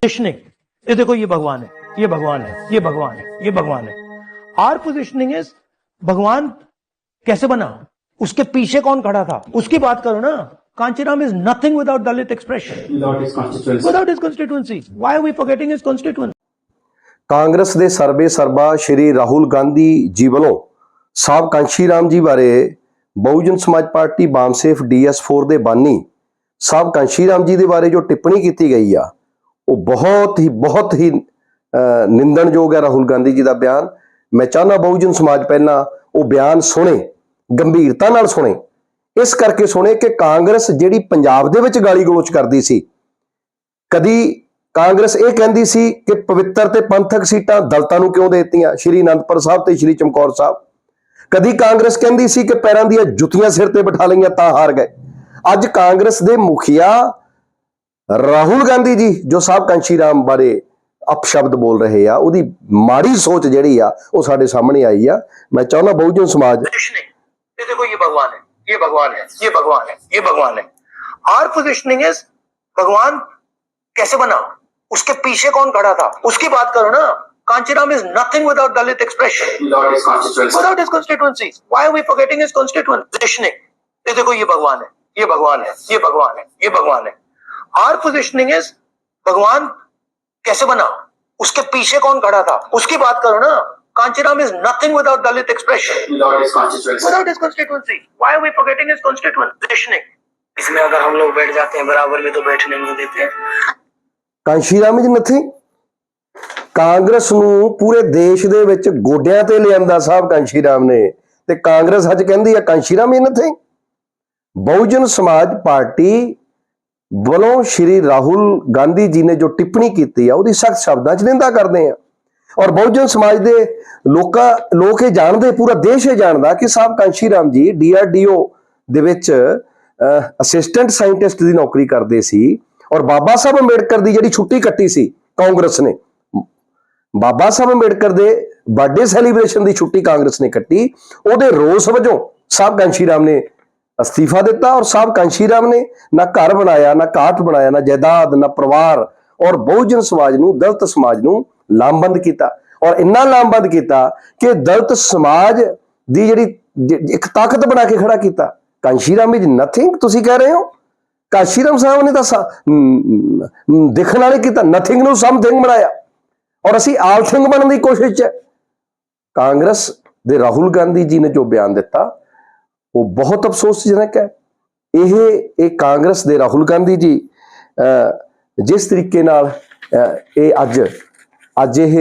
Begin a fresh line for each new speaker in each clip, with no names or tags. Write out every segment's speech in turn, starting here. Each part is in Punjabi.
पोजिशनिंग ये देखो ये भगवान है ये भगवान है ये भगवान है ये भगवान है आर पोजिशनिंग इज भगवान कैसे बना उसके पीछे कौन खड़ा था उसकी बात करो ना Kanshiram is nothing without Dalit expression
without his constituency.
without his constituency why are we forgetting his constituency
Congress ਦੇ ਸਰਵੇ ਸਰਬਾ ਸ਼੍ਰੀ ਰਾਹੁਲ ਗਾਂਧੀ ਜੀ ਵੱਲੋਂ ਸਾਹਿਬ ਕਾਂਸ਼ੀ ਰਾਮ ਜੀ ਬਾਰੇ ਬਹੁਜਨ ਸਮਾਜ ਪਾਰਟੀ ਬਾਮਸੇਫ ਡੀਐਸ4 ਦੇ ਬਾਨੀ ਸਾਹਿਬ ਕਾਂਸ਼ੀ ਰਾਮ ਜੀ ਦੇ ਬਾਰੇ ਜੋ ਟਿੱਪਣੀ ਕੀਤੀ ਗਈ ਆ ਉਹ ਬਹੁਤ ਹੀ ਬਹੁਤ ਹੀ ਨਿੰਦਣਯੋਗ ਹੈ ਰਾਹੁਲ ਗਾਂਧੀ ਜੀ ਦਾ ਬਿਆਨ। ਮੈਂ ਚਾਹੁੰਦਾ ਬਹੁਜਨ ਸਮਾਜ ਪਹਿਲਾਂ ਉਹ ਬਿਆਨ ਸੁਣੇ, ਗੰਭੀਰਤਾ ਨਾਲ ਸੁਣੇ। ਇਸ ਕਰਕੇ ਸੁਣੇ ਕਿ ਕਾਂਗਰਸ ਜਿਹੜੀ ਪੰਜਾਬ ਦੇ ਵਿੱਚ ਗਾਲੀ ਗਲੋਚ ਕਰਦੀ ਸੀ, ਕਦੀ ਕਾਂਗਰਸ ਇਹ ਕਹਿੰਦੀ ਸੀ ਕਿ ਪਵਿੱਤਰ ਤੇ ਪੰਥਕ ਸੀਟਾਂ ਦਲਤਾਂ ਨੂੰ ਕਿਉਂ ਦੇਤੀਆਂ? ਸ਼੍ਰੀ ਅਨੰਦਪੁਰ ਸਾਹਿਬ ਤੇ ਸ਼੍ਰੀ ਚਮਕੌਰ ਸਾਹਿਬ। ਕਦੀ ਕਾਂਗਰਸ ਕਹਿੰਦੀ ਸੀ ਕਿ ਪੈਰਾਂ ਦੀਆਂ ਜੁੱਤੀਆਂ ਸਿਰ ਤੇ ਬਿਠਾ ਲਈਆਂ ਤਾਂ ਹਾਰ ਗਏ। ਅੱਜ ਕਾਂਗਰਸ ਦੇ ਮੁਖੀਆ ਰਾਹੁਲ ਗਾਂਧੀ ਜੀ ਜੋ ਸਾਹਿਬ ਕਾਂਸ਼ੀ ਰਾਮ ਬਾਰੇ ਅਪਸ਼ਬਦ ਬੋਲ ਰਹੇ ਆ ਉਹਦੀ ਮਾੜੀ ਸੋਚ ਜਿਹੜੀ ਆ ਉਹ ਸਾਡੇ ਸਾਹਮਣੇ ਆਈ ਆ ਮੈਂ ਚਾਹੁੰਦਾ ਬਹੁਜਨ ਸਮਾਜ
पोजिशनिंग ये देखो ये भगवान है ये भगवान है ये भगवान है ये भगवान है आर पोजिशनिंग इज भगवान कैसे बना उसके पीछे कौन खड़ा था उसकी बात करो ना Kanshiram is nothing without Dalit expression
Without his constituency.
without his constituency why are we forgetting his constituent positioning ये देखो ये भगवान है ये भगवान है ये भगवान है ये भगवान है आर पोजिशनिंग इज भगवान कैसे बना उसके पीछे कौन खड़ा था उसकी बात करो ना Kanshiram is nothing without Dalit expression
Without his constituency.
without his constituency. Why are we forgetting his constituent positioning?
इसमें अगर हम लोग बैठ जाते हैं बराबर में तो बैठने नहीं देते
ਕਾਂਸ਼ੀ ਰਾਮ ਜੀ ਨਥਿੰਗ ਕਾਂਗਰਸ ਨੂੰ ਪੂਰੇ ਦੇਸ਼ ਦੇ ਵਿੱਚ ਗੋਡਿਆਂ ਤੇ ਲਿਆਂਦਾ ਸਾਹਿਬ ਕਾਂਸ਼ੀ ਰਾਮ ਨੇ ਤੇ ਕਾਂਗਰਸ ਅੱਜ ਕਹਿੰਦੀ ਆ ਕਾਂਸ਼ੀ ਰਾਮ ਇਹ ਨਥਿੰਗ ਬਹੁਜਨ ਸਮਾਜ ਪਾਰਟੀ ਵੱਲੋਂ ਸ਼੍ਰੀ ਰਾਹੁਲ ਗਾਂਧੀ ਜੀ ਨੇ ਜੋ ਟਿੱਪਣੀ ਕੀਤੀ ਆ, ਉਹਦੀ ਸਖਤ ਸ਼ਬਦਾਂ 'ਚ ਨਿੰਦਾ ਕਰਦੇ ਆ। ਔਰ ਬਹੁਜਨ ਸਮਾਜ ਦੇ ਲੋਕਾਂ, ਲੋਕ ਇਹ ਜਾਣਦੇ, ਪੂਰਾ ਦੇਸ਼ ਇਹ ਜਾਣਦਾ ਕਿ ਸਾਹਿਬ ਕਾਂਸ਼ੀ ਰਾਮ ਜੀ ਡੀਆਰਡੀਓ ਦੇ ਵਿੱਚ ਅਸਿਸਟੈਂਟ ਸਾਇੰਟਿਸਟ ਦੀ ਨੌਕਰੀ ਕਰਦੇ ਸੀ ਔਰ ਬਾਬਾ ਸਾਹਿਬ ਅੰਬੇਡਕਰ ਦੀ ਜਿਹੜੀ ਛੁੱਟੀ ਕੱਟੀ ਸੀ ਕਾਂਗਰਸ ਨੇ, ਬਾਬਾ ਸਾਹਿਬ ਅੰਬੇਡਕਰ ਦੇ ਬਰਥਡੇ ਸੈਲੀਬ੍ਰੇਸ਼ਨ ਦੀ ਛੁੱਟੀ ਕਾਂਗਰਸ ਨੇ ਕੱਟੀ, ਉਹਦੇ ਰੋਸ ਵਜੋਂ ਸਾਹਿਬ ਕਾਂਸ਼ੀ ਰਾਮ ਨੇ ਅਸਤੀਫਾ ਦਿੱਤਾ ਔਰ ਸਾਹਿਬ ਕਾਂਸ਼ੀ ਰਾਮ ਨੇ ਨਾ ਘਰ ਬਣਾਇਆ, ਨਾ ਕਾਟ ਬਣਾਇਆ, ਨਾ ਜਾਇਦਾਦ ਨਾ ਪਰਿਵਾਰ ਔਰ ਬਹੁਜਨ ਸਮਾਜ ਨੂੰ, ਦਲਿਤ ਸਮਾਜ ਨੂੰ ਲਾਮਬੰਦ ਕੀਤਾ। ਔਰ ਇੰਨਾ ਲਾਮਬੰਦ ਕੀਤਾ ਕਿ ਦਲਿਤ ਸਮਾਜ ਦੀ ਜਿਹੜੀ ਇੱਕ ਤਾਕਤ ਬਣਾ ਕੇ ਖੜਾ ਕੀਤਾ। ਕਾਂਸ਼ੀ ਰਾਮ ਇਜ਼ ਨਥਿੰਗ ਤੁਸੀਂ ਕਹਿ ਰਹੇ ਹੋ? ਕਾਂਸ਼ੀ ਰਾਮ ਸਾਹਿਬ ਨੇ ਤਾਂ ਦੇਖਣ ਵਾਲੇ ਕੀਤਾ ਨਥਿੰਗ ਨੂੰ ਸਮਥਿੰਗ ਬਣਾਇਆ। ਔਰ ਅਸੀਂ ਆਲ ਥਿੰਗ ਬਣਨ ਦੀ ਕੋਸ਼ਿਸ਼ 'ਚ। ਕਾਂਗਰਸ ਦੇ ਰਾਹੁਲ ਗਾਂਧੀ ਜੀ ਨੇ ਜੋ ਬਿਆਨ ਦਿੱਤਾ ਉਹ ਬਹੁਤ ਅਫਸੋਸਜਨਕ ਹੈ। ਇਹ ਇਹ ਕਾਂਗਰਸ ਦੇ ਰਾਹੁਲ ਗਾਂਧੀ ਜੀ ਜਿਸ ਤਰੀਕੇ ਨਾਲ ਇਹ ਅੱਜ ਅੱਜ ਇਹ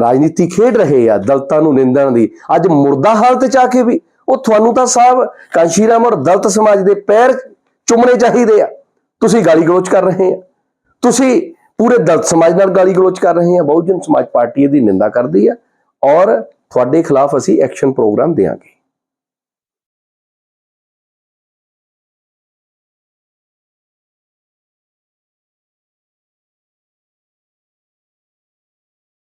ਰਾਜਨੀਤੀ ਖੇਡ ਰਹੇ ਆ, ਦਲਤਾਂ ਨੂੰ ਨਿੰਦਣ ਦੀ। ਅੱਜ ਮੁਰਦਾ ਹਾਲਤ ਚ ਆ ਕੇ ਵੀ, ਉਹ ਤੁਹਾਨੂੰ ਤਾਂ ਸਾਹਿਬ ਕਾਂਸ਼ੀਰਾਮ ਔਰ ਦਲਤ ਸਮਾਜ ਦੇ ਪੈਰ ਚੁੰਮਣੇ ਚਾਹੀਦੇ ਆ। ਤੁਸੀਂ ਗਾਲੀ ਗਲੋਚ ਕਰ ਰਹੇ ਆ। ਤੁਸੀਂ ਪੂਰੇ ਦਲਤ ਸਮਾਜ ਨਾਲ ਗਾਲੀ ਗਲੋਚ ਕਰ ਰਹੇ ਆ। ਬਹੁਜਨ ਸਮਾਜ ਪਾਰਟੀ ਇਹਦੀ ਨਿੰਦਾ ਕਰਦੀ ਆ। ਔਰ ਤੁਹਾਡੇ ਖਿਲਾਫ ਅਸੀਂ ਐਕਸ਼ਨ ਪ੍ਰੋਗਰਾਮ ਦੇਵਾਂਗੇ